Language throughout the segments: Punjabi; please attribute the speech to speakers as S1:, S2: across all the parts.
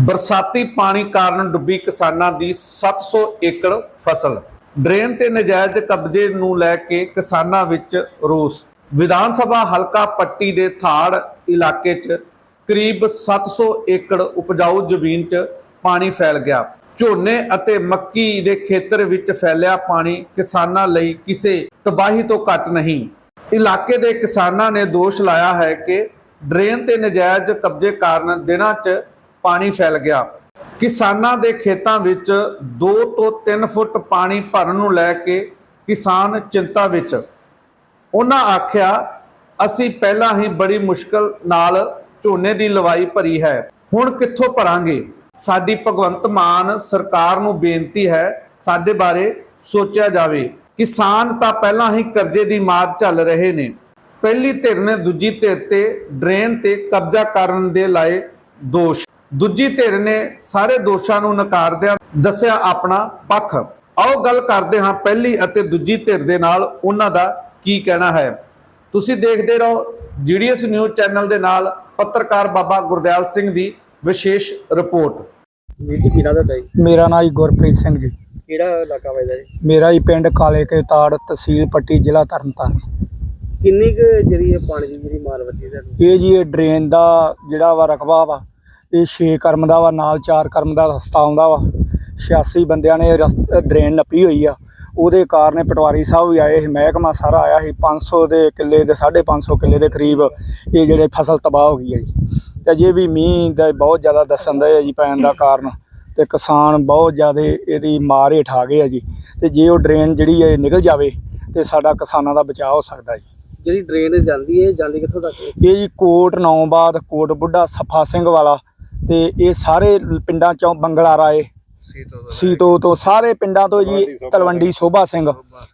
S1: ਬਰਸਾਤੀ ਪਾਣੀ ਕਾਰਨ ਡੁੱਬੀ ਕਿਸਾਨਾਂ ਦੀ 700 ਏਕੜ ਫਸਲ। ਡਰੇਨ ਤੇ ਨਜਾਇਜ਼ ਕਬਜ਼ੇ ਨੂੰ ਲੈ ਕੇ ਕਿਸਾਨਾਂ ਵਿੱਚ ਰੋਸ। ਵਿਧਾਨ ਸਭਾ ਹਲਕਾ ਪੱਟੀ ਦੇ ਥਾੜ ਇਲਾਕੇ 'ਚ ਕਰੀਬ 700 ਏਕੜ ਉਪਜਾਊ ਜ਼ਮੀਨ 'ਚ ਪਾਣੀ ਫੈਲ ਗਿਆ। ਝੋਨੇ ਅਤੇ ਮੱਕੀ ਦੇ ਖੇਤਰ ਵਿੱਚ ਫੈਲਿਆ ਪਾਣੀ ਕਿਸਾਨਾਂ ਲਈ ਕਿਸੇ ਤਬਾਹੀ ਤੋਂ ਘੱਟ ਨਹੀਂ। ਇਲਾਕੇ ਦੇ ਕਿਸਾਨਾਂ ਨੇ ਦੋਸ਼ ਲਾਇਆ ਹੈ ਕਿ ਡਰੇਨ ਤੇ ਨਜਾਇਜ਼ ਕਬਜ਼ੇ ਕਾਰਨ ਦਿਨਾਂ 'ਚ ਪਾਣੀ ਫੈਲ ਗਿਆ। ਕਿਸਾਨਾਂ ਦੇ ਖੇਤਾਂ ਵਿੱਚ 2 ਤੋਂ 3 ਫੁੱਟ ਪਾਣੀ ਭਰਨ ਨੂੰ ਲੈ ਕੇ ਕਿਸਾਨ ਚਿੰਤਾ ਵਿੱਚ। ਉਹਨਾਂ ਆਖਿਆ, ਅਸੀਂ ਪਹਿਲਾਂ ਹੀ ਬੜੀ ਮੁਸ਼ਕਲ ਨਾਲ ਝੋਨੇ ਦੀ ਲਵਾਈ ਭਰੀ ਹੈ। ਹੁਣ ਕਿੱਥੋਂ ਭਰਾਂਗੇ? ਸਾਡੀ ਭਗਵੰਤ ਮਾਨ ਸਰਕਾਰ ਨੂੰ ਬੇਨਤੀ ਹੈ, ਸਾਡੇ ਬਾਰੇ ਸੋਚਿਆ ਜਾਵੇ। ਕਿਸਾਨ ਤਾਂ ਪਹਿਲਾਂ ਹੀ ਕਰਜ਼ੇ ਦੀ ਮਾਰ ਚੱਲ ਰਹੇ ਨੇ। ਪਹਿਲੀ ਧਿਰ ਨੇ ਦੂਜੀ ਧਿਰ ਤੇ ਡਰੇਨ ਤੇ ਕਬਜ਼ਾ ਕਰਨ ਦੇ ਲਾਏ ਦੋਸ਼। ਦੂਜੀ ਧਿਰ ਨੇ ਸਾਰੇ ਦੋਸ਼ਾਂ ਨੂੰ ਨਕਾਰਦਿਆਂ ਦੱਸਿਆ ਆਪਣਾ ਪੱਖ। ਆਓ ਗੱਲ ਕਰਦੇ ਹਾਂ ਪਹਿਲੀ ਅਤੇ ਦੂਜੀ ਧਿਰ ਦੇ ਨਾਲ ਉਹਨਾਂ ਦਾ ਕੀ ਕਹਿਣਾ ਹੈ। ਤੁਸੀਂ ਦੇਖਦੇ ਰਹੋ ਜੀਡੀਐਸ ਨਿਊਜ਼ ਚੈਨਲ ਦੇ ਨਾਲ ਪੱਤਰਕਾਰ ਬਾਬਾ ਗੁਰਦਿਆਲ ਸਿੰਘ ਦੀ ਵਿਸ਼ੇਸ਼ ਰਿਪੋਰਟ।
S2: ਵੀਰ ਜੀ ਕਿਹੜਾ ਦਾ ਜੀ?
S3: ਮੇਰਾ ਨਾਮ ਜੀ ਗੁਰਪ੍ਰੀਤ ਸਿੰਘ ਜੀ।
S2: ਕਿਹੜਾ ਇਲਾਕਾ ਵਜਦਾ ਜੀ?
S3: ਮੇਰਾ ਹੀ ਪਿੰਡ ਕਾਲੇ ਕੇ ਤਾੜ ਤਹਿਸੀਲ ਪੱਟੀ ਜ਼ਿਲ੍ਹਾ ਤਰਨਤਾਰਨ।
S2: ਕਿੰਨੀ ਕੁ ਜਿਹੜੀ ਇਹ ਪਾਣੀ ਦੀ ਜਿਹੜੀ ਮਾਰ ਵੱਜੀ ਤੁਹਾਨੂੰ
S3: ਇਹ ਜੀ ਇਹ ਡਰੇਨ ਦਾ ਜਿਹੜਾ ਵਾ ਰਕਬਾ ਵਾ ਇਹ 6 ਕਰਮ ਦਾ ਵਾ ਨਾਲ 4 ਕਰਮ ਦਾ ਰਸਤਾ ਆਉਂਦਾ ਵਾ। 86 ਬੰਦਿਆਂ ਨੇ ਡਰੇਨ ਨੱਪੀ ਹੋਈ ਆ। ਉਹਦੇ ਕਾਰਨ ਪਟਵਾਰੀ ਸਾਹਿਬ ਵੀ ਆਏ ਸੀ ਮਹਿਕਮਾ ਸਾਰਾ ਆਇਆ ਸੀ। 500 ਦੇ ਕਿੱਲੇ ਦੇ 550 ਕਿੱਲੇ ਦੇ ਕਰੀਬ ਇਹ ਜਿਹੜੇ ਫਸਲ ਤਬਾਹ ਹੋ ਗਈ ਹੈ ਜੀ। ਤੇ ਅਜੇ ਵੀ ਮੀਂਹ ਦਾ ਬਹੁਤ ਜ਼ਿਆਦਾ ਦੱਸਣ ਦਾ ਹੈ ਜੀ ਪੈਣ ਦਾ ਕਾਰਨ। ਤੇ ਕਿਸਾਨ ਬਹੁਤ ਜ਼ਿਆਦਾ ਇਹਦੀ ਮਾਰ ਹੇਠ ਆ ਗਏ ਆ ਜੀ। ਤੇ ਜੇ ਉਹ ਡਰੇਨ ਜਿਹੜੀ ਹੈ ਨਿਕਲ ਜਾਵੇ ਤੇ ਸਾਡਾ ਕਿਸਾਨਾਂ ਦਾ ਬਚਾਅ ਹੋ ਸਕਦਾ ਜੀ।
S2: ਜਿਹੜੀ ਡਰੇਨ ਜਾਂਦੀ ਹੈ ਜਾਂਦੀ ਕਿੱਥੋਂ ਤੱਕ?
S3: ਇਹ ਜੀ ਕੋਟ ਨੌਬਾਦ ਕੋਟ ਬੁੱਢਾ ਸਫਾ ਸਿੰਘ ਵਾਲਾ ਤੇ ਇਹ ਸਾਰੇ ਪਿੰਡਾਂ ਚੋਂ ਬੰਗਲਾ ਰਾਏ ਸੀਤੋ ਤੋਂ ਸਾਰੇ ਪਿੰਡਾਂ ਤੋਂ ਜੀ ਤਲਵੰਡੀ ਸੋਭਾ ਸਿੰਘ।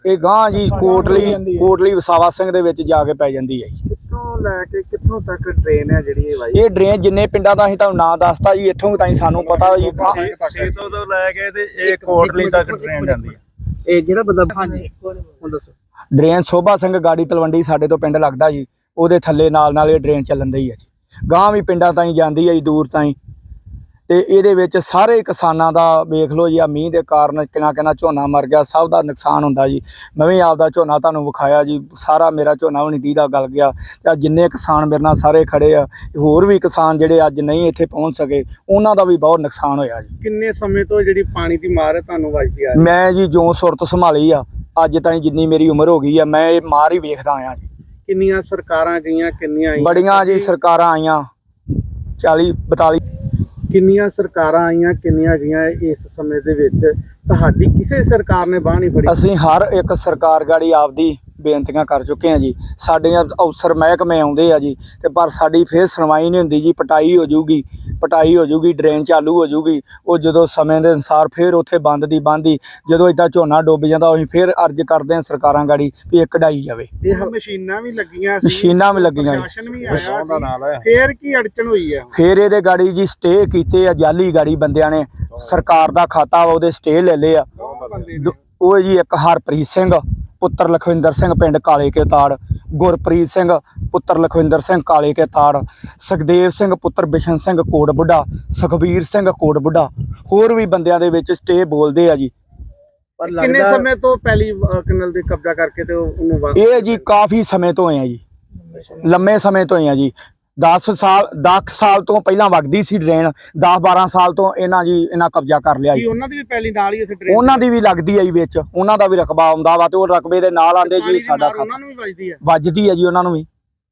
S3: ਇਹ ਗਾਂ ਜੀ ਕੋਟਲੀ ਕੋਟਲੀ ਵਸਾਵਾ ਸਿੰਘ ਦੇ ਵਿੱਚ ਜਾ ਕੇ ਪੈ ਜਾਂਦੀ ਹੈ ਜੀ।
S2: ਕਿੱਥੋਂ ਲੈ ਕੇ ਕਿੱਥੋਂ ਤੱਕ ਡਰੇਨ ਹੈ ਜਿਹੜੀ ਇਹ ਵਾਈ?
S3: ਇਹ ਡਰੇਨ ਜਿੰਨੇ ਪਿੰਡਾਂ ਦਾ ਅਸੀਂ ਤੁਹਾਨੂੰ ਨਾਂ ਦੱਸਤਾ ਜੀ ਇੱਥੋਂ ਤਾਈਂ ਸਾਨੂੰ ਪਤਾ ਜੀ ਗਾਂ-
S4: ਸੀਤੋ ਤੋਂ ਲੈ ਕੇ ਤੇ ਇਹ ਕੋਟਲੀ ਤੱਕ ਟ੍ਰੇਨ ਜਾਂਦੀ ਹੈ।
S2: ਇਹ ਜਿਹੜਾ ਬੰਦਾ ਹਾਂਜੀ ਹੁਣ ਦੱਸੋ।
S3: ਡਰੇਨ ਸੋਭਾ ਸਿੰਘ ਗਾੜੀ ਤਲਵੰਡੀ ਸਾਡੇ ਤੋਂ ਪਿੰਡ ਲੱਗਦਾ ਜੀ ਉਹਦੇ ਥੱਲੇ ਨਾਲ ਨਾਲ ਇਹ ਡਰੇਨ ਚੱਲਣ ਦੀ ਹੈ ਜੀ। ਗਾਂ ਵੀ ਪਿੰਡਾਂ ਤਾਈਂ ਜਾਂਦੀ ਹੈ ਜੀ ਦੂਰ ਤਾਈਂ। ਤੇ ਇਹਦੇ ਵਿੱਚ ਸਾਰੇ ਕਿਸਾਨਾਂ ਦਾ ਵੇਖ ਲਓ ਜੀ ਆ ਮੀਂਹ ਦੇ ਕਾਰਨ ਕਿੰਨਾ ਕਿੰਨਾ ਝੋਨਾ ਮਰ ਗਿਆ ਸਭ ਦਾ ਨੁਕਸਾਨ ਹੁੰਦਾ ਜੀ। ਮੈਂ ਵੀ ਆਪਦਾ ਝੋਨਾ ਤੁਹਾਨੂੰ ਵਿਖਾਇਆ ਜੀ ਸਾਰਾ ਮੇਰਾ ਝੋਨਾ ਵੀ ਨਹੀਂ ਦੀਦਾ ਗਲ ਗਿਆ। ਤੇ ਜਿੰਨੇ ਕਿਸਾਨ ਮੇਰੇ ਨਾਲ ਸਾਰੇ ਖੜੇ ਆ ਹੋਰ ਵੀ ਕਿਸਾਨ ਜਿਹੜੇ ਅੱਜ ਨਹੀਂ ਇੱਥੇ ਪਹੁੰਚ ਸਕੇ ਉਹਨਾਂ ਦਾ ਵੀ ਬਹੁਤ ਨੁਕਸਾਨ ਹੋਇਆ ਜੀ।
S2: ਕਿੰਨੇ ਸਮੇਂ ਤੋਂ ਜਿਹੜੀ ਪਾਣੀ ਦੀ ਮਾਰ ਹੈ ਤੁਹਾਨੂੰ ਵੱਜਦੀ ਆ
S3: ਮੈਂ ਜੀ ਜੋ ਸੁਰਤ ਸੰਭਾਲੀ ਆ ਅੱਜ ਤਾਈਂ ਜਿੰਨੀ ਮੇਰੀ ਉਮਰ ਹੋ ਗਈ ਆ ਮੈਂ ਇਹ ਮਾਰ ਹੀ ਵੇਖਦਾ ਆਇਆ ਜੀ।
S2: ਕਿੰਨੀਆਂ ਸਰਕਾਰਾਂ ਗਈਆਂ ਕਿੰਨੀਆਂ ਆਈਆਂ?
S3: ਬੜੀਆਂ ਜੀ ਸਰਕਾਰਾਂ ਆਈਆਂ 40 42
S2: ਕਿੰਨੀਆਂ ਸਰਕਾਰਾਂ ਆਈਆਂ, ਕਿੰਨੀਆਂ ਗਈਆਂ ਇਸ ਸਮੇਂ ਦੇ ਵਿੱਚ, ਤੁਹਾਡੀ ਕਿਸੇ ਸਰਕਾਰ ਨੇ ਬਾਹ ਨਹੀਂ ਫੜੀ?
S3: ਅਸੀਂ ਹਰ ਇੱਕ ਸਰਕਾਰ ਗਾੜੀ ਆਪਦੀ ਬੇਨਤੀਆਂ ਕਰ ਚੁੱਕੇ ਹਾਂ ਜੀ। ਸਾਡੇ ਅਫਸਰ ਮਹਿਕਮੇ ਆਉਂਦੇ ਆ ਜੀ ਤੇ ਪਰ ਸਾਡੀ ਫੇਰ ਸੁਣਵਾਈ ਨਹੀਂ ਹੁੰਦੀ ਜੀ। ਪਟਾਈ ਹੋ ਜੂਗੀ ਪਟਾਈ ਹੋ ਜੂਗੀ ਡਰੇਨ ਚਾਲੂ ਹੋ ਜੂਗੀ ਉਹ ਜਦੋਂ ਸਮੇਂ ਦੇ ਅਨਸਾਰ ਫੇਰ ਉੱਥੇ ਬੰਦ ਦੀ ਬੰਦ ਜਦੋਂ ਇਦਾਂ ਝੋਨਾ ਡੁੱਬ ਜਾਂਦਾ ਅਸੀਂ ਫੇਰ ਅਰਜ਼ ਕਰਦੇ ਹਾਂ ਸਰਕਾਰਾਂ ਗਾੜੀ ਵੀ ਇਹ ਕਢਾਈ ਜਾਵੇ।
S2: ਇਹ ਮਸ਼ੀਨਾਂ ਵੀ ਲੱਗੀਆਂ ਸੀ
S3: ਮਸ਼ੀਨਾਂ ਵੀ ਲੱਗੀਆਂ।
S2: ਪ੍ਰਸ਼ਾਸਨ ਵੀ ਆਇਆ ਫੇਰ ਕੀ ਅੜਚਣ ਹੋਈ ਹੈ
S3: ਫੇਰ ਇਹਦੇ ਗਾੜੀ ਜੀ ਸਟੇ ਕੀਤੇ ਆ ਜਾਲੀ ਗਾੜੀ ਬੰਦਿਆਂ ਨੇ। ਸਰਕਾਰ ਦਾ ਖਾਤਾ ਉਹਦੇ ਸਟੇ ਲੈ ਲਏ ਆ। ਉਹ ਜੀ ਇੱਕ ਹਰਪ੍ਰੀਤ ਸਿੰਘ ਪੁੱਤਰ ਲਖਵਿੰਦਰ ਸਿੰਘ ਪਿੰਡ ਕਾਲੇ ਕੇ ਤਾੜ। ਗੁਰਪ੍ਰੀਤ ਸਿੰਘ ਪੁੱਤਰ ਲਖਵਿੰਦਰ ਸਿੰਘ ਕਾਲੇ ਕੇ ਤਾੜ। ਸੁਖਦੇਵ ਸਿੰਘ ਪੁੱਤਰ ਬਿਸ਼ਨ ਸਿੰਘ ਕੋਟ ਬੁੱਢਾ। ਸੁਖਬੀਰ ਸਿੰਘ ਕੋਟ ਬੁੱਢਾ। ਹੋਰ ਵੀ ਬੰਦਿਆਂ ਦੇ ਵਿੱਚ ਸਟੇ ਬੋਲਦੇ ਆ ਜੀ।
S2: ਪਰ ਕਿੰਨੇ ਸਮੇਂ ਤੋਂ ਪਹਿਲੀ ਕਨਲ ਦੇ ਕਬਜ਼ਾ ਕਰਕੇ ਤੇ ਉਹ- ਉਹਨੂੰ
S3: ਇਹ ਜੀ ਕਾਫੀ ਸਮੇਂ ਤੋਂ ਆ ਜੀ। ਲੰਮੇ ਸਮੇਂ ਤੋਂ ਆ ਜੀ। 10 ਸਾਲ 10 ਸਾਲ ਤੋਂ ਪਹਿਲਾਂ ਵਗਦੀ ਸੀ ਡਰੇਨ 10 12 ਸਾਲ ਤੋਂ ਇਹਨਾਂ ਜੀ ਇਹਨਾਂ ਕਬਜ਼ਾ ਕਰ ਲਿਆ ਜੀ।
S2: ਉਹਨਾਂ ਦੀ ਵੀ ਪਹਿਲੀ ਨਾਲ ਹੀ ਉੱਥੇ ਡਰੇਨ
S3: ਉਹਨਾਂ ਦੀ ਵੀ ਲੱਗਦੀ ਹੈ ਜੀ ਵਿੱਚ ਉਹਨਾਂ ਦਾ ਵੀ ਰਕਬਾ ਆਉਂਦਾ ਵਾ ਤੇ ਉਹ ਰਕਬੇ ਦੇ ਨਾਲ ਆਂਦੇ ਜੀ ਸਾਡਾ
S2: ਉਹਨਾਂ
S3: ਖਾਤਾ।
S2: ਨੂੰ ਵੀ ਵੱਜਦੀ ਹੈ
S3: ਵੱਜਦੀ ਹੈ ਜੀ ਉਹਨਾਂ ਨੂੰ ਵੀ।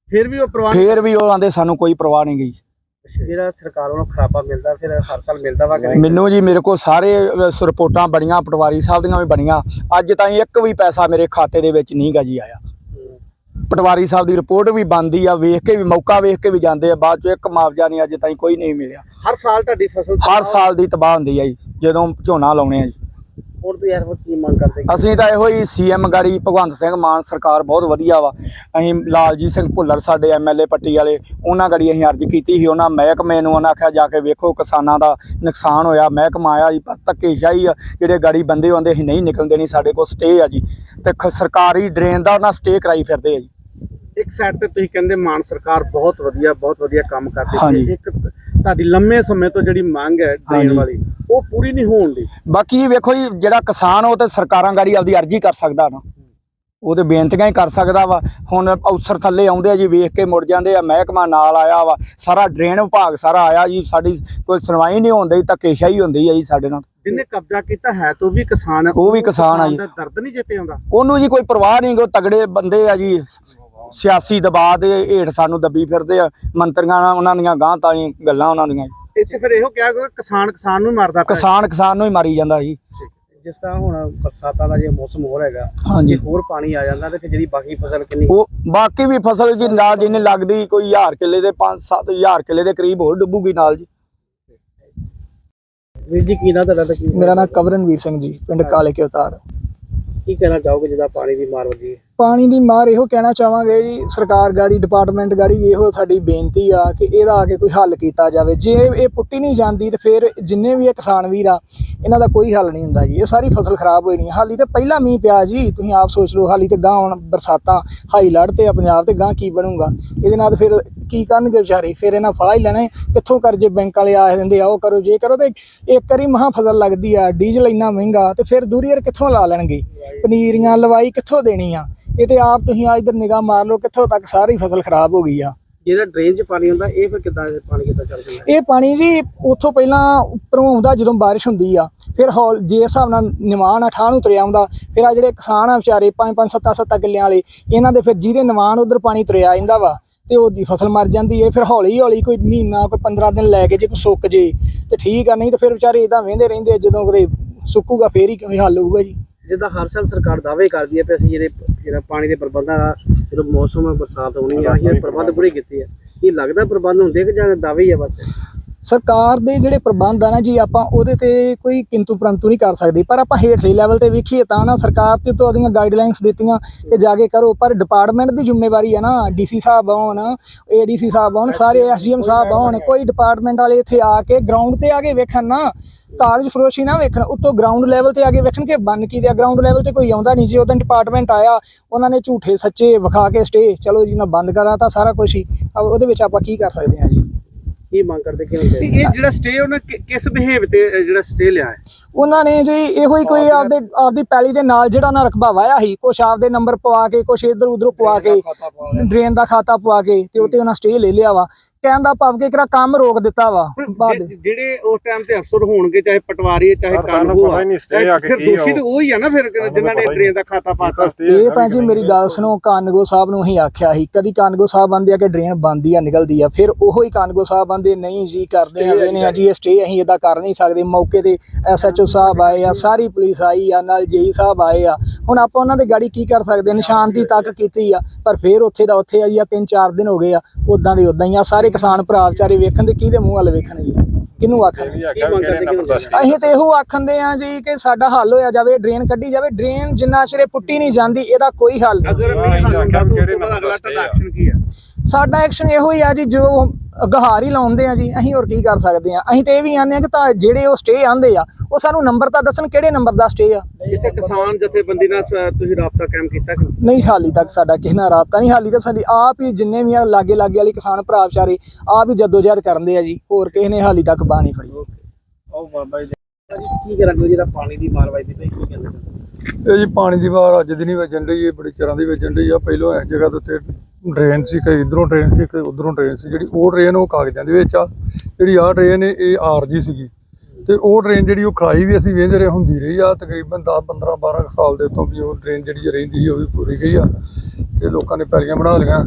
S2: ਫਿਰ ਵੀ ਉਹ ਪ੍ਰਵਾਹ
S3: ਫੇਰ ਵੀ ਉਹ ਆਂਦੇ ਸਾਨੂੰ ਕੋਈ ਪਰਵਾਹ ਨਹੀਂ ਗਈ।
S2: ਜਿਹੜਾ ਸਰਕਾਰ ਵੱਲੋਂ ਖਰਾਬਾ ਮਿਲਦਾ ਫਿਰ ਹਰ ਸਾਲ ਮਿਲਦਾ ਵਾ ਕਿ?
S3: ਮੈਨੂੰ ਜੀ ਮੇਰੇ ਕੋਲ ਸਾਰੇ ਰਿਪੋਰਟਾਂ ਬੜੀਆਂ ਪਟਵਾਰੀ ਸਾਹਿਬ ਦੀਆਂ ਵੀ ਬਣੀਆਂ। ਅੱਜ ਤਾਈਂ ਇੱਕ ਵੀ ਪੈਸਾ ਮੇਰੇ ਖਾਤੇ ਦੇ ਵਿੱਚ ਨਹੀਂ ਗਾ ਜੀ ਆਇਆ। ਪਟਵਾਰੀ ਸਾਹਿਬ ਦੀ ਰਿਪੋਰਟ ਵੀ ਬੰਦੀ ਆ ਵੇਖ ਕੇ ਵੀ ਮੌਕਾ ਵੇਖ ਕੇ ਵੀ ਜਾਂਦੇ ਆ ਬਾਅਦ ਚੋਂ ਇੱਕ ਮੁਆਵਜ਼ਾ ਨਹੀਂ ਅੱਜ ਤਾਈਂ ਕੋਈ ਨਹੀਂ ਮਿਲਿਆ।
S2: ਹਰ ਸਾਲ ਤੁਹਾਡੀ ਫਸਲ
S3: ਹਰ ਸਾਲ ਦੀ ਤਬਾਹ ਹੁੰਦੀ ਆ ਜੀ ਜਦੋਂ ਝੋਨਾ ਲਾਉਣੇ ਆ ਜੀ।
S2: ਹੋਰ ਤੋਂ ਯਾਰ ਹੋਰ ਕੀ ਮੰਗ ਕਰਦੇ
S3: ਅਸੀਂ ਤਾਂ ਇਹੋ ਹੀ ਸੀਐਮ ਗਾੜੀ ਭਗਵੰਤ ਸਿੰਘ ਮਾਨ ਸਰਕਾਰ ਬਹੁਤ ਵਧੀਆ ਵਾ। ਅਸੀਂ ਲਾਲਜੀਤ ਸਿੰਘ ਭੁੱਲਰ ਸਾਡੇ ਐਮਐਲਏ ਪੱਟੀ ਵਾਲੇ ਉਹਨਾਂ ਗਾੜੀ ਅਸੀਂ ਅਰਜ਼ੀ ਕੀਤੀ ਸੀ। ਉਹਨਾਂ ਮਹਿਕਮੇ ਨੂੰ ਉਹਨਾਂ ਆਖਿਆ ਜਾ ਕੇ ਵੇਖੋ ਕਿਸਾਨਾਂ ਦਾ ਨੁਕਸਾਨ ਹੋਇਆ ਮਹਿਕਮਾ ਆਇਆ ਜੀ ਪਰ ਧੱਕੇਸ਼ਾਹੀ ਆ। ਜਿਹੜੇ ਗਾੜੀ ਬੰਦੇ ਆਉਂਦੇ ਅਸੀਂ ਨਹੀਂ ਨਿਕਲਣ ਦੇਣੀ ਸਾਡੇ ਕੋਲ ਸਟੇ ਆ ਜੀ। ਤੇ ਖ- ਸਰਕਾਰੀ ਡਰੇਨ ਦਾ ਉਹਨਾਂ ਸਟੇ ਕਰਾਈ ਫਿਰਦੇ ਆ ਜੀ।
S2: ਇੱਕ ਸਾਈਡ ਤੇ ਤੁਸੀਂ ਕਹਿੰਦੇ ਮਾਨ ਸਰਕਾਰ ਬਹੁਤ ਵਧੀਆ ਬਹੁਤ ਵਧੀਆ ਕੰਮ ਕਰਦੀ
S3: ਹਾਂਜੀ।
S2: ਇੱਕ ਤੁਹਾਡੀ ਲੰਮੇ ਸਮੇਂ ਤੋਂ ਜਿਹੜੀ ਮੰਗ ਹੈ ਦੇਣ। ਵਾਲੀ ਉਹ ਪੂਰੀ ਨਹੀਂ ਹੋਣ ਦੀ।
S3: ਬਾਕੀ ਵੇਖੋ ਜੀ ਜਿਹੜਾ ਕਿਸਾਨ ਉਹ ਤੇ ਸਰਕਾਰਾਂ ਗਾੜੀ ਆਪਦੀ ਅਰਜ਼ੀ ਕਰ ਸਕਦਾ ਨਾ। ਉਹ ਤੇ ਬੇਨਤੀਆਂ ਹੀ ਕਰ ਸਕਦਾ ਵਾ। ਹੁਣ ਅਫਸਰ ਥੱਲੇ ਆਉਂਦੇ ਆ ਜੀ ਵੇਖ ਕੇ ਮੁੜ ਜਾਂਦੇ ਆ ਮਹਿਕਮਾ ਨਾਲ ਆਇਆ ਵਾ। ਸਾਰਾ ਡਰੇਨ ਵਿਭਾਗ ਸਾਰਾ ਆਇਆ ਜੀ ਸਾਡੀ ਕੋਈ ਸੁਣਵਾਈ ਨਹੀਂ ਹੁੰਦੀ ਧੱਕੇਸ਼ਾਹੀ ਹੁੰਦੀ ਆ ਜੀ ਸਾਡੇ ਨਾਲ।
S2: ਜਿਹਨੇ ਕਬਜ਼ਾ ਕੀਤਾ ਹੈ ਤਾਂ ਵੀ ਕਿਸਾਨ ਹੈ
S3: ਉਹ ਵੀ ਕਿਸਾਨ ਆ ਜੀ।
S2: ਦਰਦ ਨਹੀਂ ਜਿੱਤੇ ਆਉਂਦਾ।
S3: ਉਹਨੂੰ ਜੀ ਕੋਈ ਪਰਵਾਹ ਨਹੀਂ ਕੋ ਤਗੜੇ ਬੰਦੇ ਆ ਜੀ। ਸਿਆਸੀ ਦਬਾਅ ਦੇ ਹੇਠ ਸਾਨੂੰ ਦੱਬੀ ਫਿਰਦੇ ਆ ਮੰਤਰੀਆਂ ਨਾਲ ਉਹਨਾਂ ਦੀਆਂ ਗਾਂ ਤਾਂ ਗੱਲਾਂ ਉਹਨਾਂ ਦੀਆਂ।
S2: ਇੱਥੇ ਫਿਰ ਇਹੋ ਕਿਹਾ ਗਿਆ ਕਿਸਾਨ ਕਿਸਾਨ ਨੂੰ ਮਾਰਦਾ ਪਿਆ।
S3: ਕਿਸਾਨ ਕਿਸਾਨ ਨੂੰ ਹੀ ਮਾਰੀ ਜਾਂਦਾ ਜੀ
S2: ਜਿਸ ਤਰ੍ਹਾਂ ਹੁਣ ਬਰਸਾਤਾਂ ਦਾ ਜੇ ਮੌਸਮ ਹੋ ਰਿਹਾ ਹੈਗਾ
S3: ਹਾਂਜੀ।
S2: ਹੋਰ ਪਾਣੀ ਆ ਜਾਂਦਾ ਤੇ ਫਿਰ ਜਿਹੜੀ ਬਾਕੀ ਫਸਲ ਕਿੰਨੀ?
S3: ਉਹ ਬਾਕੀ ਵੀ ਫਸਲ ਜੀ ਨਾਲ ਜਿੰਨੇ ਲੱਗਦੀ ਕੋਈ 1000 ਕਿੱਲੇ ਦੇ 5-7000 ਕਿੱਲੇ ਦੇ ਕਰੀਬ ਹੋਰ ਡੁੱਬੂਗੀ ਨਾਲ ਜੀ।
S2: ਵੀਰ ਜੀ ਕੀ ਨਾ ਤੁਹਾਡਾ ਕੀ
S5: ਮੇਰਾ ਨਾਮ ਕਵਰਨਵੀਰ ਸਿੰਘ ਜੀ ਪਿੰਡ ਕਾਲੇ ਕੇ ਉਤਾਰ।
S2: ਕੀ ਕਹਿਣਾ ਚਾਹੋਗੇ ਜਿਹਦਾ ਪਾਣੀ ਦੀ ਮਾਰ ਵੱਜੀ?
S5: ਪਾਣੀ ਦੀ ਮਾਰ ਇਹੋ ਕਹਿਣਾ ਚਾਹਾਂਗੇ ਜੀ, ਸਰਕਾਰ ਗਾੜੀ ਡਿਪਾਰਟਮੈਂਟ ਗਾੜੀ ਵੀ ਇਹੋ ਸਾਡੀ ਬੇਨਤੀ ਆ ਕਿ ਇਹਦਾ ਆ ਕੇ ਕੋਈ ਹੱਲ ਕੀਤਾ ਜਾਵੇ। ਜੇ ਇਹ ਪੁੱਟੀ ਨਹੀਂ ਜਾਂਦੀ ਤੇ ਫਿਰ ਜਿੰਨੇ ਵੀ ਇਹ ਕਿਸਾਨ ਵੀਰ ਆ, ਇਹਨਾਂ ਦਾ ਕੋਈ ਹੱਲ ਨਹੀਂ ਹੁੰਦਾ ਜੀ। ਇਹ ਸਾਰੀ ਫਸਲ ਖਰਾਬ ਹੋਈ ਨਹੀਂ। ਹਾਲੀ ਤੇ ਪਹਿਲਾਂ ਮੀਂਹ ਪਿਆ ਜੀ, ਤੁਸੀਂ ਆਪ ਸੋਚ ਲਓ, ਹਾਲੀ ਤੇ ਗਾਂ ਹੁਣ ਬਰਸਾਤਾਂ ਹਾਈ ਲੜ ਤੇ ਆ ਪੰਜਾਬ ਤੇ ਗਾਂ ਕੀ ਬਣੂਗਾ। ਇਹਦੇ ਨਾਲ ਫਿਰ ਕੀ ਕਰਨਗੇ ਵਿਚਾਰੇ? ਫਿਰ ਇਹਨਾਂ ਫਾਹ ਹੀ ਲੈਣੇ। ਕਿੱਥੋਂ ਕਰਜੇ ਬੈਂਕ ਵਾਲੇ ਆ ਦਿੰਦੇ ਆ, ਉਹ ਕਰੋ, ਜੇ ਕਰੋ ਤੇ ਇੱਕ ਵਾਰੀ ਮਹਾ ਫਸਲ ਲੱਗਦੀ ਆ, ਡੀਜ਼ਲ ਇੰਨਾ ਮਹਿੰਗਾ ਤੇ ਫਿਰ ਦੂਰੀਅਰ ਕਿੱਥੋਂ ਲਾ ਲੈਣਗੇ? ਪਨੀਰੀਆਂ, ਲਵਾਈ ਕਿੱਥੋਂ ਦੇਣੀ ਆ? ਇਹ ਤੇ ਆਪ ਤੁਸੀਂ ਆ ਇਧਰ ਨਿਗਾਹ ਮਾਰ ਲਓ ਕਿੱਥੋਂ ਤੱਕ ਸਾਰੀ ਫਸਲ ਖਰਾਬ ਹੋ ਗਈ ਆ।
S2: ਜਿਹੜਾ ਡਰੇਨ 'ਚ ਪਾਣੀ ਹੁੰਦਾ ਇਹ ਫਿਰ ਕਿੱਦਾਂ ਪਾਣੀ ਕਿੱਦਾਂ ਚੱਲ ਜਾਂਦਾ?
S5: ਇਹ ਪਾਣੀ ਜੀ ਉੱਥੋਂ ਪਹਿਲਾਂ ਉੱਪਰੋਂ ਆਉਂਦਾ ਜਦੋਂ ਬਾਰਿਸ਼ ਹੁੰਦੀ ਆ ਫਿਰ ਹੌਲ ਜੇ ਹਿਸਾਬ ਨਾਲ ਨਿਵਾਨ ਆ ਠਾਹ ਨੂੰ ਤੁਰਿਆ ਆਉਂਦਾ ਫਿਰ ਆ ਜਿਹੜੇ ਕਿਸਾਨ ਆ ਵਿਚਾਰੇ 5 5 7 7 ਕਿੱਲਿਆਂ ਵਾਲੇ ਇਹਨਾਂ ਦੇ ਫਿਰ ਜਿਹਦੇ ਨਿਵਾਨ ਉਧਰ ਪਾਣੀ ਤੁਰਿਆ ਜਾਂਦਾ ਵਾ ਤੇ ਉਹਦੀ ਫਸਲ ਮਰ ਜਾਂਦੀ ਹੈ ਫਿਰ ਹੌਲੀ ਹੌਲੀ ਕੋਈ ਮਹੀਨਾ ਕੋਈ 15 ਦਿਨ ਲੈ ਕੇ ਜੇ ਕੋਈ ਸੁੱਕ ਜੇ ਤੇ ਠੀਕ ਆ ਨਹੀਂ ਤੇ ਫਿਰ ਵਿਚਾਰੇ ਇਦਾਂ ਵਹਿੰਦੇ ਰਹਿੰਦੇ ਜਦੋਂ ਕਦੇ ਸੁੱਕੂਗਾ ਫੇਰ ਹੀ ਕਿਵੇਂ ਹੱਲ ਹੋਊਗਾ ਜੀ।
S2: ਜਿੱਦਾਂ ਹਰ ਸਾਲ ਸਰਕਾਰ ਦਾਅਵੇ ਕਰਦੀ ਹੈ ਕਿ ਅਸੀਂ ਜਿਹੜੇ ਜਿਹੜਾ ਪਾਣੀ ਦੇ ਪ੍ਰਬੰਧਾਂ ਦਾ ਜਦੋਂ ਮੌਸਮ ਬਰਸਾਤ ਹੋਣੀ ਆ ਇਹ ਪ੍ਰਬੰਧ ਪੂਰੇ ਕੀਤੇ ਆ। ਇਹ ਲੱਗਦਾ ਪ੍ਰਬੰਧ ਹੁੰਦੇ ਕਿ ਜਾਂ ਦਾਅਵੇ ਹੀ ਆ ਬਸ?
S5: ਸਰਕਾਰ ਦੇ ਜਿਹੜੇ ਪ੍ਰਬੰਧ ਆ ਨਾ ਜੀ ਆਪਾਂ ਉਹਦੇ ਤੇ ਕੋਈ ਕਿੰਤੂ ਪਰੰਤੂ ਨਹੀਂ ਕਰ ਸਕਦੇ। ਪਰ ਆਪਾਂ ਹੇਠਲੇ ਲੈਵਲ ਤੇ ਵੇਖੀਏ ਤਾਂ ਨਾ ਸਰਕਾਰ ਤੇ ਤੋਂ ਉਹਦੀਆਂ ਗਾਈਡਲਾਈਨਸ ਦਿੱਤੀਆਂ ਕਿ ਜਾ ਕੇ ਕਰੋ। ਪਰ ਡਿਪਾਰਟਮੈਂਟ ਦੀ ਜ਼ਿੰਮੇਵਾਰੀ ਆ ਨਾ ਡੀਸੀ ਸਾਹਿਬ ਆਉਣ ਏਡੀਸੀ ਸਾਹਿਬ ਆਉਣ ਸਾਰੇ ਐਸਡੀਐਮ ਸਾਹਿਬ ਆਉਣ ਕੋਈ ਡਿਪਾਰਟਮੈਂਟ ਵਾਲੇ ਇੱਥੇ ਆ ਕੇ ਗਰਾਊਂਡ ਤੇ ਆ ਕੇ ਵੇਖਣ ਨਾ ਕਾਗਜ਼ ਫਰੋਸ਼ੀ ਨਾ ਵੇਖਣ ਉੱਤੋਂ ਗਰਾਊਂਡ ਲੈਵਲ ਤੇ ਆ ਕੇ ਵੇਖਣ ਕਿ ਬੰਨ ਕੀ ਦਿਆ ਗਰਾਊਂਡ ਲੈਵਲ ਤੇ ਕੋਈ ਆਉਂਦਾ ਨਹੀਂ ਜੀ ਉਦੋਂ ਡਿਪਾਰਟਮੈਂਟ ਆਇਆ ਉਹਨਾਂ ਨੇ ਝੂਠੇ ਸੱਚੇ ਵਿਖਾ ਕੇ ਸਟੇ ਚਲੋ ਜੀ ਨਾ ਬੰਦ ਕਰਾ ਤਾਂ ਸਾਰਾ ਕੁਝ ਹੀ। ਉਹਦੇ ਵਿੱਚ ਆਪਾਂ ਕੀ ਕਰ ਸਕਦੇ ਹਾਂ ਜੀ?
S2: ਕੀ ਮੰਗ ਕਰਦੇ ਕਿਵੇਂ ਇਹ ਜਿਹੜਾ ਸਟੇ ਉਹਨੇ ਕਿ- ਕਿਸ ਬਿਹੇਵ ਤੇ ਜਿਹੜਾ ਸਟੇ ਲਿਆ ਹੈ?
S5: ਉਹਨਾਂ ਨੇ ਜੀ ਇਹੋ ਹੀ ਕੋਈ ਆਪਦੇ ਆਪਦੀ ਪੈਲੀ ਦੇ ਨਾਲ ਜਿਹੜਾ ਉਹਨਾਂ ਰਕਬਾ ਵਾਇਆ ਸੀ ਕੁਛ ਆਪਦੇ ਨੰਬਰ ਪਵਾ ਕੇ ਕੁਛ ਇਧਰ ਉਧਰ ਪਵਾ ਕੇ ਡਰੇਨ ਦਾ ਖਾਤਾ ਪਵਾ ਕੇ ਤੇ ਉੱਤੇ ਉਹਨਾਂ ਸਟੇ ਲੈ ਲਿਆ ਵਾ। ਕਹਿਣ ਦਾ ਭਾਵ ਕਿ ਕਿਹੜਾ ਕੰਮ ਰੋਕ ਦਿੱਤਾ ਵਾ ਬਾਅਦ
S2: ਜਿਹੜੇ ਉਸ ਟਾਈਮ ਤੇ ਅਫਸਰ ਹੋਣਗੇ ਚਾਹੇ ਪਟਵਾਰੀ ਚਾਹੇ
S4: ਪਰ ਸਾਨੂੰ
S2: ਕਾਨੂੰਗੋ
S4: ਪਤਾ ਹੀ ਨਹੀਂ stay ਆ ਕੇ
S2: ਫਿਰ
S4: ਕੀ ਆ
S2: ਦੋਸ਼ੀ
S4: ਉਹ।
S2: ਤਾਂ ਉਹ। ਹੀ ਆ ਨਾ ਫਿਰ ਜਿਨ੍ਹਾਂ ਨੇ ਟ੍ਰੇਨ ਦਾ ਖਾਤਾ ਪਾਤਾ।
S5: ਇਹ ਤਾਂ ਜੀ ਮੇਰੀ ਗੱਲ ਸੁਣੋ ਕਾਨਗੋ ਸਾਹਿਬ ਨੂੰ ਅਸੀਂ ਆਖਿਆ ਸੀ। ਕਦੀ ਕਾਨਗੋ ਸਾਹਿਬ ਆਂਦੇ ਆ ਕਿ ਡਰੇਨ ਬੰਦੀ ਆ ਨਿਕਲਦੀ ਆ। ਫਿਰ ਉਹੋ ਹੀ ਕਾਨਗੋ ਸਾਹਿਬ ਆਂਦੇ ਨਹੀਂ ਜੀ ਕਰਦੇ ਆ ਵੇਨੇ ਆ ਜੀ ਇਹ ਸਟੇ ਅਸੀਂ ਇਦਾਂ ਕਰ ਨਹੀਂ ਸਕਦੇ। ਮੌਕੇ ਤੇ ਐਸਐਚਓ ਸਾਹਿਬ ਆਏ ਆ ਸਾਰੀ ਪੁਲਿਸ ਆਈ ਆ ਨਾਲ ਜੇਈ ਸਾਹਿਬ ਆਏ ਆ। ਹੁਣ ਆਪਾਂ ਉਹਨਾਂ ਦੇ ਗਾੜੀ ਕੀ ਕਰ ਸਕਦੇ? ਹਾਂ? ਨਿਸ਼ਾਨਦੀ ਤੱਕ ਕੀਤੀ ਆ ਪਰ ਫਿਰ ਉੱਥੇ ਦਾ ਉੱਥੇ ਆ ਜੀ ਆ ਤਿੰਨ ਚਾਰ ਦਿਨ ਹੋ ਗਏ ਆ ਉਦਾਂ ਦੇ ਉਦਾਂ ਹੀ ਆ। ਸਾਰੇ ਕਿਸਾਨ ਭਰਾ ਵਿਚਾਰੇ ਵੇਖਣ ਦੇ ਕਿਹਦੇ ਮੂੰਹ ਵੱਲ ਵੇਖਣ ਜੀ ਕਿਹਨੂੰ ਆਖਣ ਅਸੀਂ ਤੇ ਇਹੋ ਆਖੰਦੇ ਆ ਜੀ ਕਿ ਸਾਡਾ ਹੱਲ ਹੋਇਆ ਜਾਵੇ ਡਰੇਨ ਕੱਢੀ ਜਾਵੇ ਡਰੇਨ ਜਿੰਨਾ ਚਿਰ ਪੁੱਟੀ ਨਹੀਂ ਜਾਂਦੀ ਇਹਦਾ ਕੋਈ ਹੱਲ ਨਹੀਂ।
S2: ਤਾਂ ਤੋਂ
S5: ਸਾਡਾ ਐਕਸ਼ਨ ਇਹੋ ਹੀ ਆ ਜੀ ਜੋ ਗਹਾਰ ਹੀ ਲਾਉਂਦੇ ਆ ਜੀ ਅਸੀਂ ਹੋਰ ਕੀ ਕਰ ਸਕਦੇ ਆ? ਅਸੀਂ ਤੇ ਇਹ ਵੀ ਆਨੇ ਆ ਕਿ ਤਾਂ ਜਿਹੜੇ ਉਹ ਸਟੇ ਆਂਦੇ ਆ ਉਹ ਸਾਨੂੰ ਨੰਬਰ ਤਾਂ ਦੱਸਣ ਕਿਹੜੇ ਨੰਬਰ ਦਾ ਸਟੇ ਆ?
S2: ਕਿਸੇ ਕਿਸਾਨ ਜਥੇਬੰਦੀ ਨਾਲ ਤੁਸੀਂ ਰਾਬਤਾ ਕਾਇਮ ਕੀਤਾ ਕਿ ਨਹੀਂ?
S5: ਹਾਲੀ ਤੱਕ ਸਾਡਾ ਕਿਸੇ ਨਾਲ ਰਾਬਤਾ ਨਹੀਂ ਹਾਲੀ ਤਾਂ ਸਾਡੀ ਆਪ ਹੀ ਜਿੰਨੇ ਵੀ ਆ ਲਾਗੇ ਲਾਗੇ ਵਾਲੇ ਕਿਸਾਨ ਭਰਾ ਵਿਚਾਰੇ ਆਪ ਹੀ ਜਦੋਜਹਿਦ ਕਰਦੇ ਆ ਜੀ ਹੋਰ ਕਿਸੇ ਨੇ ਹਾਲੀ ਤੱਕ ਨਹੀਂ ਫੜੀ।
S2: ਉਹ ਬਾਬਾ ਜੀ। ਕੀ ਕਰਾਂਗੇ ਜਿਹੜਾ ਪਾਣੀ ਦੀ ਮਾਰ ਵੱਜਦੀ ਪਈ ਕੀ ਕਹਿੰਦੇ
S6: ਇਹ ਜੀ ਪਾਣੀ ਦੀ ਵਾਰ ਅੱਜ ਦੀ ਨਹੀਂ ਵੱਜਣ ਡਈ ਇਹ ਬੜੀ ਚਿਰਾਂ ਦੀ ਵੱਜਣ ਡਈ ਆ ਪਹਿਲੋਂ ਇਸ ਜਗ੍ਹਾ ਦੇ ਉੱਤੇ ਡਰੇਨ ਸੀ ਕਈ ਇਧਰੋਂ ਡਰੇਨ ਸੀ ਕਈ ਉਧਰੋਂ ਡਰੇਨ ਸੀ। ਜਿਹੜੀ ਉਹ ਡਰੇਨ ਉਹ ਕਾਗਜ਼ਾਂ ਦੇ ਵਿੱਚ ਆ। ਜਿਹੜੀ ਆਹ ਡਰੇਨ ਇਹ ਆਰਜੀ ਸੀਗੀ। ਤੇ ਉਹ ਡਰੇਨ ਜਿਹੜੀ ਉਹ ਖੜਾਈ ਵੀ ਅਸੀਂ ਵੇਂਦੇ ਰਹੇ, ਹੁੰਦੀ ਰਹੀ ਆ। ਤਕਰੀਬਨ 10 15 12 ਸਾਲ ਦੇ ਤੋਂ ਵੀ ਉਹ ਡਰੇਨ ਜਿਹੜੀ ਰਹਿੰਦੀ ਸੀ, ਉਹ ਵੀ ਪੂਰੀ ਗਈ ਆ। ਤੇ ਲੋਕਾਂ ਨੇ ਪੈਲੀਆਂ ਬਣਾ ਲਈਆਂ।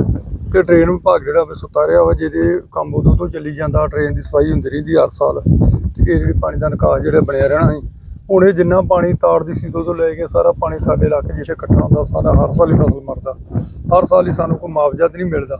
S6: ਤੇ ਡਰੇਨ ਵਿਭਾਗ ਜਿਹੜਾ ਵੀ ਸੁੱਤਾ ਰਿਹਾ ਵਾ, ਜਿਹਦੇ ਕੰਮ ਉਦੋਂ ਤੋਂ ਚੱਲੀ ਜਾਂਦਾ। ਡਰੇਨ ਦੀ ਸਫ਼ਾਈ ਹੁੰਦੀ ਰਹਿੰਦੀ ਹਰ ਸਾਲ। ਤੇ ਇਹ ਜਿਹੜੀ ਪਾਣੀ ਦਾ ਨਿਕਾਸ ਜਿਹੜਾ ਬਣਿਆ ਰਹਿਣਾ ਸੀ ਹੁਣ ਇਹ ਜਿੰਨਾ ਪਾਣੀ ਤਾੜਦੀ ਸੀ ਤੋਂ ਲੈ ਕੇ ਸਾਰਾ ਪਾਣੀ ਸਾਡੇ ਇਲਾਕੇ ਜਿੱਥੇ ਇਕੱਠਾ ਹੁੰਦਾ ਸਾਰਾ ਹਰ ਸਾਲ ਹੀ ਫਸਲ ਮਰਦਾ। ਹਰ ਸਾਲ ਹੀ ਸਾਨੂੰ ਕੋਈ ਮੁਆਵਜ਼ਾ ਨਹੀਂ ਮਿਲਦਾ।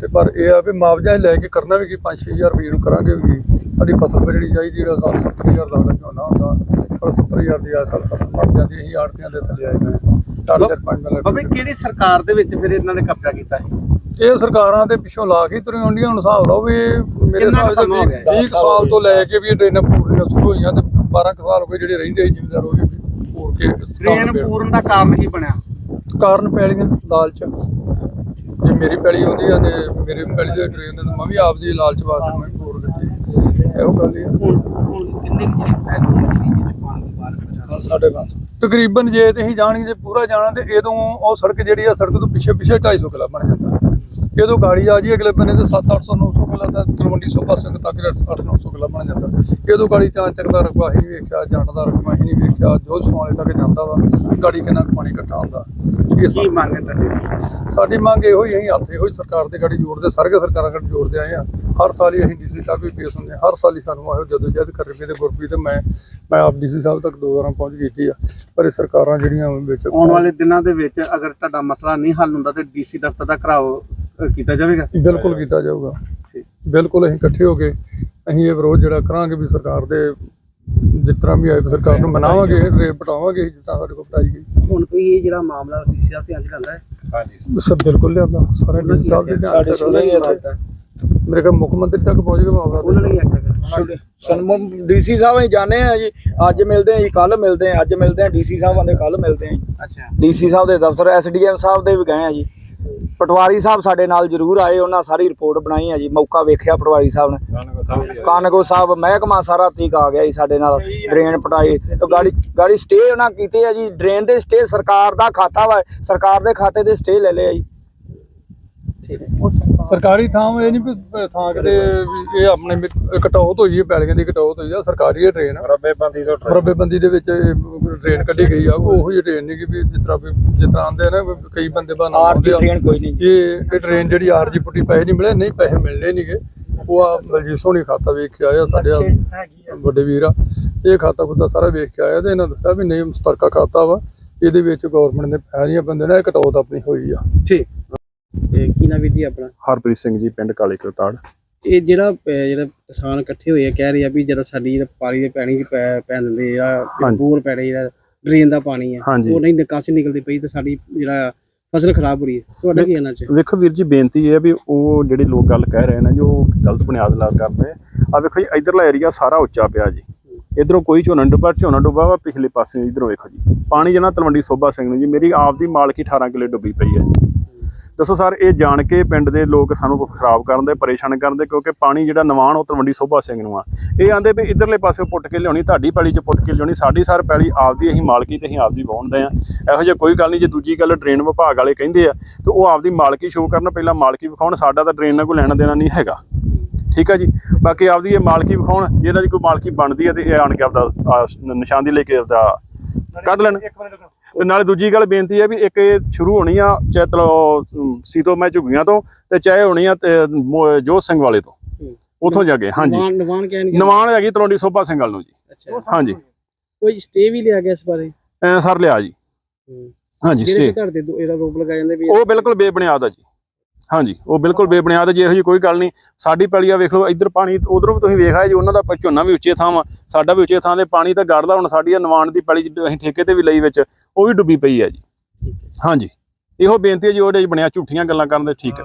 S6: ਤੇ ਪਰ ਇਹ ਆ ਵੀ ਮੁਆਵਜ਼ਾ ਲੈ ਕੇ ਕਰਨਾ ਵੀ ਕੀ 5-6000 ਰੁਪਏ ਨੂੰ ਕਰਾਂਗੇ ਵੀ ਸਾਡੀ ਫਸਲ ਬਚਣੀ ਚਾਹੀਦੀ ਜਿਹੜਾ ਸਾਲ 70000 ਦਾ ਸਾਡਾ ਝੋਨਾ ਹੁੰਦਾ ਪਰ 70000 ਦੀ ਆ ਸਾਲ ਫਸਲ ਮਰ ਜਾਂਦੀ ਅਸੀਂ ਆੜਤੀਆਂ ਦੇ ਥੱਲੇ ਆਏ ਗਏ 4-5 ਮਿਲ
S2: ਬਾਬੇ ਕਿਹੜੀ ਸਰਕਾਰ ਦੇ ਵਿੱਚ ਫਿਰ ਇਹਨਾਂ ਨੇ ਕਬਜ਼ਾ ਕੀਤਾ ਹੈ
S6: ਇਹ ਸਰਕਾਰਾਂ ਦੇ ਪਿੱਛੋਂ ਲਾ ਕੇ ਤੁਰੀਆਂ ਹੁੰਦੀਆਂ ਹੁਣ ਹਿਸਾਬ ਲਾਓ ਵੀ ਮੇਰੇ ਹਿਸਾਬ ਨਾਲ
S2: ਗਿਆ?
S6: 20 ਸਾਲ ਤੋਂ ਲੈ ਕੇ ਵੀ ਇਹ ਟ੍ਰੇਨਾਂ ਪੂਰੀਆਂ ਸ਼ੁਰੂ ਹੋਈਆਂ ਤੇ 12 ਕੁ ਸਾਲ ਹੋ ਗਏ ਜਿਹੜੇ ਰਹਿੰਦੇ ਸੀ ਜ਼ਿਮੀਦਾਰ ਉਹ ਵੀ ਪੂਰ ਕੇ
S2: ਟ੍ਰੇਨ ਪੂਰਨ ਦਾ ਕਾਰਨ ਕੀ ਬਣਿਆ?
S6: ਕਾਰਨ ਪੈਲੀਆਂ ਲਾਲਚ ਜੇ ਮੇਰੀ ਪੈਲੀ ਹੁੰਦੀ ਆ ਤੇ ਮੇਰੇ ਪੈਲੀ ਦੇ ਟ੍ਰੇਨ ਦੇ ਮੈਂ ਵੀ ਆਪਦੀ ਲਾਲਚ ਵਾਸਤੇ ਮੈਂ ਪੂਰ ਦਿੱਤੀ ਇਹੋ ਗੱਲ ਹੀ
S2: ਹੁਣ ਹੁਣ ਕਿੰਨੇ ਕੁ ਜਿਹੜੀ ਹੈ ਜਿਹੜੀ ਪਾਣੀ ਦੀ
S3: ਸਾਡੇ ਪਾਸ
S6: ਤਕਰੀਬਨ ਜੇ ਤੇ ਅਸੀਂ ਜਾਣਗੇ ਜੇ ਪੂਰਾ ਜਾਣਾ ਤੇ ਇਦੋਂ ਉਹ ਸੜਕ ਜਿਹੜੀ ਆ ਸੜਕ ਤੋਂ ਪਿੱਛੇ ਪਿੱਛੇ 250 ਕਿਲਾ ਬਣ ਜਾਂਦਾ। ਜਦੋਂ ਗਾੜੀ ਆ ਜੀ ਅਗਲੇ ਬੰਨੇ ਤੇ 7 800 900 ਕਿਲਾ ਦਾ ਤਲਵੰਡੀ ਸੋਭਾ ਸਿੰਘ ਤੱਕ 8 900 ਕਿਲਾ ਬਣ ਜਾਂਦਾ। ਜਦੋਂ ਗਾੜੀ ਚਾਂ ਚੱਕ ਦਾ ਰਕਬਾ ਹੀ ਵੇਖਿਆ ਜੱਟ ਦਾ ਰਕਬਾ ਹੀ ਨਹੀਂ ਵੇਖਿਆ ਜੋ ਸਮਾਲੇ ਤੱਕ ਜਾਂਦਾ ਵਾ ਗਾੜੀ ਕਿੰਨਾ ਪਾਣੀ ਇਕੱਠਾ ਹੁੰਦਾ। ਇਹ
S2: ਕੀ
S6: ਸਾ-
S2: ਮੰਗ ਹੈ
S6: ਸਾਡੀ ਮੰਗ ਇਹੋ ਹੀ ਅਸੀਂ ਹੱਥ ਇਹੋ ਹੀ ਸਰਕਾਰ ਦੇ ਗਾੜੀ ਜੋੜਦੇ ਸਾਰੇ ਸਰਕਾਰਾਂ ਗਾੜੀ ਜੋੜਦੇ ਆਏ ਆ ਹਰ ਸਾਲ ਹੀ ਅਸੀਂ ਡੀਸੀ ਤੱਕ ਵੀ ਪੇਸ਼ ਹੁੰਦੇ ਹਾਂ। ਹਰ ਸਾਲ ਹੀ ਸਾਨੂੰ ਇਹੋ ਜਦੋਂ ਜਦ ਕਰ ਰਵੇ ਤੇ ਗੁਰਪ੍ਰੀਤ ਤੇ ਮੈਂ ਮੈਂ ਆਪ ਡੀਸੀ ਸਾਹਿਬ ਤੱਕ ਦੋ ਵਾਰਾਂ ਪਹੁੰਚ ਕੀਤੀ ਆ। ਪਰ ਇਹ ਸਰਕਾਰਾਂ ਜਿਹੜੀਆਂ ਵਿੱਚ
S2: ਆਉਣ ਵਾਲੇ ਦਿਨਾਂ ਦੇ ਵਿੱਚ ਅਗਰ ਤੁਹਾਡਾ ਮਸਲਾ ਨਹੀਂ ਹੱਲ ਹੁੰਦਾ ਤੇ ਡੀਸੀ ਦਫ਼ਤਰ ਦਾ ਘਰਾਓ ਅ, ਕੀਤਾ ਜਾਵੇਗਾ?
S6: ਬਿਲਕੁਲ ਕੀਤਾ ਜਾਊਗਾ। ਬਿਲਕੁਲ ਅਸੀਂ ਇਕੱਠੇ ਹੋ ਕੇ ਅਸੀਂ ਇਹ ਵਿਰੋਧ ਜਿਹੜਾ ਕਰਾਂਗੇ ਵੀ ਸਰਕਾਰ ਦੇ ਜਿਸ ਤਰ੍ਹਾਂ ਵੀ ਆਏ ਸਰਕਾਰ ਨੂੰ ਮਨਾਵਾਂਗੇ ਰੇਟ ਪਟਾਵਾਂਗੇ ਜਿਸ ਤਰ੍ਹਾਂ ਸਾਡੇ ਕੋਲ ਪਟਾਈ ਗਈ।
S2: ਹੁਣ ਕੋਈ ਇਹ ਜਿਹੜਾ ਮਾਮਲਾ ਡੀਸੀ ਸਾਹਿਬ ਧਿਆਨ ਚ ਹੈ?
S6: ਸਭ ਬਿਲਕੁਲ ਲਿਆਂਦਾ। ਸਾਰੇ ਡੀਸੀ ਸਾਹਿਬ ਦੇ ਧਿਆਨ ਚ
S3: ਸੁਣਿਆ ਹੀ
S6: ਰੱਖਦਾ।
S3: ਇੱਥੇ।
S6: ਮੇਰੇ ਕੋਲ ਮੁੱਖ ਮੰਤਰੀ ਤੱਕ ਪਹੁੰਚ ਗਿਆ ਮਾਮਲਾ
S2: ਉਹਨਾਂ ਨੇ ਵੀ ਆਖਿਆ
S3: ਸਨਮੁਖ ਡੀਸੀ ਸਾਹਿਬ ਅਸੀਂ ਜਾਣੇ ਆ ਜੀ। ਅੱਜ ਮਿਲਦੇ ਆ ਜੀ ਕੱਲ ਮਿਲਦੇ ਆ ਅੱਜ ਮਿਲਦੇ ਆ ਡੀਸੀ ਸਾਹਿਬ ਆਂਦੇ ਕੱਲ ਮਿਲਦੇ ਆ ਜੀ।
S2: ਅੱਛਾ।
S3: ਡੀਸੀ ਸਾਹਿਬ ਦੇ ਦਫ਼ਤਰ ਐਸਡੀਐਮ ਸਾਹਿਬ ਦੇ ਵੀ ਗਏ ਆ ਜੀ। ਪਟਵਾਰੀ ਸਾਹਿਬ ਸਾਡੇ ਨਾਲ ਜ਼ਰੂਰ ਆਏ, ਉਹਨਾਂ ਸਾਰੀ ਰਿਪੋਰਟ ਬਣਾਈ ਹੈ ਜੀ, ਮੌਕਾ ਵੇਖਿਆ ਪਟਵਾਰੀ ਸਾਹਿਬ ਨੇ। ਕਾਨਗੋ ਸਾਹਿਬ, ਮਹਿਕਮਾ ਸਾਰਾ ਤੀਕ ਆ ਗਿਆ ਜੀ ਸਾਡੇ ਨਾਲ, ਡਰੇਨ ਪਟਾਈ ਗਾੜੀ ਗਾੜੀ ਸਟੇ ਉਹਨਾਂ ਕੀਤੇ ਆ ਜੀ, ਡਰੇਨ ਦੇ ਸਟੇ ਸਰਕਾਰ ਦਾ ਖਾਤਾ ਵਾ, ਸਰਕਾਰ ਦੇ ਖਾਤੇ ਦੇ ਸਟੇ ਲੈ ਲਿਆ ਜੀ।
S6: ਸਰਕਾਰੀ ਥਾਂ ਇਹ ਨਹੀਂ ਵੀ ਥਾਂ ਕਿਤੇ ਵੀ ਇਹ ਆਪਣੇ ਵੀ ਕਟੌਤ ਹੋਈ ਹੈ ਪੈਲੀਆਂ ਦੀ ਕਟੌਤ ਹੋਈ ਆ ਸਰਕਾਰੀ ਇਹ ਟ੍ਰੇਨ
S4: ਰੱਬੇਬੰਦੀ ਤੋਂ
S6: ਰੱਬੇਬੰਦੀ ਦੇ ਵਿੱਚ ਟ੍ਰੇਨ ਕੱਢੀ ਗਈ ਆ। ਉਹ ਹੀ ਟ੍ਰੇਨ ਨਹੀਂ ਕਿ ਵੀ ਜਿਸ ਤਰ੍ਹਾਂ ਵੀ ਜਿਸ ਤਰ੍ਹਾਂ ਆਉਂਦੇ ਆ ਨਾ ਕਈ ਬੰਦੇ ਲਾਉਂਦੇ ਆ।
S3: ਟ੍ਰੇਨ ਕੋਈ ਨਹੀਂ ਜੀ।
S6: ਇਹ ਇਹ ਟ੍ਰੇਨ ਜਿਹੜੀ ਆਰਜੀ ਪੁੱਟੀ ਪੈਸੇ ਨਹੀਂ ਮਿਲੇ ਨਹੀਂ ਪੈਸੇ ਮਿਲਣੇ ਨਹੀਂਗੇ ਉਹ ਆ ਬਲਜੀਤ ਸੋਹਣੀ ਖਾਤਾ ਵੇਖ ਕੇ ਆਇਆ ਸਾਡੇ ਆ ਵੱਡੇ ਵੀਰ ਆ। ਇਹ ਖਾਤਾ ਖੁੱਤਾ ਸਾਰਾ ਵੇਖ ਕੇ ਆਇਆ ਤੇ ਇਹਨਾਂ ਦੱਸਿਆ ਵੀ ਨਹੀਂ ਮੁਸਤਰਕਾ ਖਾਤਾ ਵਾ। ਇਹਦੇ ਵਿੱਚ ਗਵਰਨਮੈਂਟ ਨੇ ਪੈਸੇ ਨਹੀਂ ਬੰਦੇ ਨੇ ਇਹ ਕਟੌਤ ਆਪਣੀ ਹੋਈ ਆ।
S2: ਠੀਕ। ਤੇ ਕੀ ਨਾ ਵੀਰ ਜੀ ਆਪਣਾ?
S7: ਹਰਪ੍ਰੀਤ ਸਿੰਘ ਜੀ ਪਿੰਡ ਕਾਲੇ ਕਰਤਾੜ
S2: ਇਹ ਜਿਹੜਾ ਜਿਹੜਾ ਕਿਸਾਨ ਇਕੱਠੇ ਹੋਏ ਆ ਕਹਿ ਰਹੇ ਆ ਵੀ ਜਿਹੜਾ ਸਾਡੀ ਜਿਹੜਾ ਪਾਣੀ ਦੇ ਪਾਣੀ ਪੈ ਪੈ ਆ
S7: ਹਾਂਜੀ।
S2: ਬੋਰ ਪੈ ਰਹੀ ਜਿਹੜਾ ਡਰੇਨ ਦਾ ਪਾਣੀ ਆ
S7: ਹਾਂਜੀ।
S2: ਉਹ ਨਹੀਂ ਨਿਕਾਸੀ ਨਿਕਲਦੀ ਪਈ ਤੇ ਸਾਡੀ ਜਿਹੜਾ ਫਸਲ ਖਰਾਬ ਹੋ ਰਹੀ ਹੈ। ਤੁਹਾਡਾ ਕੀ ਕਹਿਣਾ ਚਾਹੀਦਾ
S7: ਵੇਖੋ ਵੀਰ ਜੀ ਬੇਨਤੀ ਇਹ ਹੈ ਵੀ ਉਹ ਜਿਹੜੇ ਲੋਕ ਗੱਲ ਕਹਿ ਰਹੇ ਨੇ ਜੋ ਗਲਤ ਬੁਨਿਆਦ ਲਾ ਕਰਦੇ ਆ ਵੇਖੋ ਜੀ ਇਧਰਲਾ ਏਰੀਆ ਸਾਰਾ ਉੱਚਾ ਪਿਆ ਜੀ। ਇਧਰੋਂ ਕੋਈ ਝੋਨਾ ਨੀ ਡੁੱਬਾ ਝੋਨਾ ਡੁੱਬਾ ਵਾ ਪਿਛਲੇ ਪਾਸੇ ਇਧਰੋਂ ਵੇਖੋ ਜੀ। ਪਾਣੀ ਜਨਾ ਤਲਵੰਡੀ ਸੋਭਾ ਸਿੰਘ ਨੂੰ ਜੀ ਮੇਰੀ ਆਪ ਦੀ ਮਾਲਕੀ 18 ਕਿੱਲੇ ਡੁੱਬੀ ਪਈ ਹੈ। ਜੀ ਦੱਸੋ ਸਰ, ਇਹ ਜਾਣ ਕੇ ਪਿੰਡ ਦੇ ਲੋਕ ਸਾਨੂੰ ਖਰਾਬ ਕਰਨ ਦੇ, ਪਰੇਸ਼ਾਨ ਕਰਨ ਦੇ, ਕਿਉਂਕਿ ਪਾਣੀ ਜਿਹੜਾ ਨਵਾਨ ਉਹ ਤਲਵੰਡੀ ਸੋਭਾ ਸਿੰਘ ਨੂੰ ਆ। ਇਹ ਆਂਦੇ ਵੀ ਇਧਰਲੇ ਪਾਸੇ ਪੁੱਟ ਕੇ ਲਿਆਉਣੀ, ਤੁਹਾਡੀ ਪੈਲੀ 'ਚ ਪੁੱਟ ਕੇ ਲਿਆਉਣੀ, ਸਾਡੀ ਸਰ ਪੈਲੀ ਆਪਦੀ, ਅਸੀਂ ਮਾਲਕੀ ਤੇ ਅਸੀਂ ਆਪਦੀ ਵਾਹੁੰਦੇ ਆ। ਇਹੋ ਜਿਹਾ ਕੋਈ ਗੱਲ ਨਹੀਂ, ਜੇ ਦੂਜੀ ਗੱਲ ਡਰੇਨ ਵਿਭਾਗ ਵਾਲੇ ਕਹਿੰਦੇ ਆ, ਤੇ ਉਹ ਆਪਦੀ ਮਾਲਕੀ ਸ਼ੋਅ ਕਰਨ, ਪਹਿਲਾਂ ਮਾਲਕੀ ਵਿਖਾਉਣ, ਸਾਡਾ ਤਾਂ ਡਰੇਨ ਨਾਲ ਕੋਈ ਲੈਣਾ ਦੇਣਾ ਨਹੀਂ ਹੈਗਾ। ਠੀਕ ਆ ਜੀ? ਬਾਕੀ ਆਪਦੀ ਇਹ ਮਾਲਕੀ ਵਿਖਾਉਣ ਜੇ ਇਹਨਾਂ ਦੀ ਕੋਈ ਮਾਲਕੀ ਬਣਦੀ ਹੈ ਤੇ ਇਹ ਆਣ ਕੇ ਆਪਦਾ ਨਿਸ਼ਾਨ ਦੀ ਲੈ ਕੇ ਆਪਦਾ ਕੱਢ ਲੈਣ। ਤੇ ਨਾਲੇ ਦੂਜੀ ਗੱਲ ਬੇਨਤੀ ਹੈ ਵੀ ਇੱਕ ਇਹ ਸ਼ੁਰੂ ਹੋਣੀ ਆ ਚਾਹੇ ਤਲੋ ਸੀਤੋ ਮੈਂ ਝੁੱਗੀਆਂ ਤੋਂ ਤੇ ਚਾਹੇ ਹੋਣੀ ਆ ਜੋਤ ਸਿੰਘ ਵਾਲੇ ਤੋਂ। ਉਥੋਂ ਜਾ ਕੇ ਹਾਂਜੀ।
S2: ਨਵਾਨ ਕਹਿਣਗੇ
S7: ਨਵਾਨ ਹੈਗੀ ਸੋਭਾ ਸਿੰਘ ਵਾਲ ਨੂੰ ਜੀ। ਹਾਂਜੀ।
S2: ਕੋਈ ਸਟੇ ਵੀ ਲਿਆ ਗਿਆ ਇਸ ਬਾਰੇ?
S7: ਸਰ ਲਿਆ ਜੀ। ਹਾਂਜੀ ਸਟੇ
S2: ਘਰ ਦੇ ਦੋ- ਇਹਦਾ ਰੋਪ ਲਗਾਏ ਜਾਂਦੇ ਵੀ
S7: ਉਹ ਬਿਲਕੁਲ ਬੇਬੁਨਿਆਦ ਆ ਜੀ। ਹਾਂਜੀ ਉਹ ਬਿਲਕੁਲ ਬੇਬੁਨਿਆਦ ਜੀ ਇਹੋ ਜਿਹੀ ਕੋਈ ਗੱਲ ਨਹੀਂ। ਸਾਡੀ ਪੈਲੀ ਆ ਵੇਖ ਲਓ ਇੱਧਰ ਪਾਣੀ ਉਧਰੋਂ ਵੀ ਤੁਸੀਂ ਵੇਖ ਆਏ ਜੀ ਉਹਨਾਂ ਦਾ ਝੋਨਾ ਵੀ ਉੱਚੇ ਥਾਂ ਵਾ ਸਾਡਾ ਵੀ ਉੱਚੇ ਥਾਂ ਤੇ ਪਾਣੀ ਤਾਂ ਗੜਦਾ ਹੁਣ ਸਾਡੀ ਆ ਨਵਾਨ ਦੀ ਪੈਲੀ ਅਸੀਂ ਠੇਕੇ ਤੇ ਵੀ ਲਈ ਵਿੱਚ ਉਹ ਵੀ ਡੁੱਬੀ ਪਈ ਹੈ ਜੀ। ਹਾਂਜੀ ਇਹੋ ਬੇਨਤੀ ਹੈ ਜੀ ਉਹਦੇ ਬਣਿਆ ਝੂਠੀਆਂ ਗੱਲਾਂ ਕਰਨ ਦੇ ਠੀਕ ਹੈ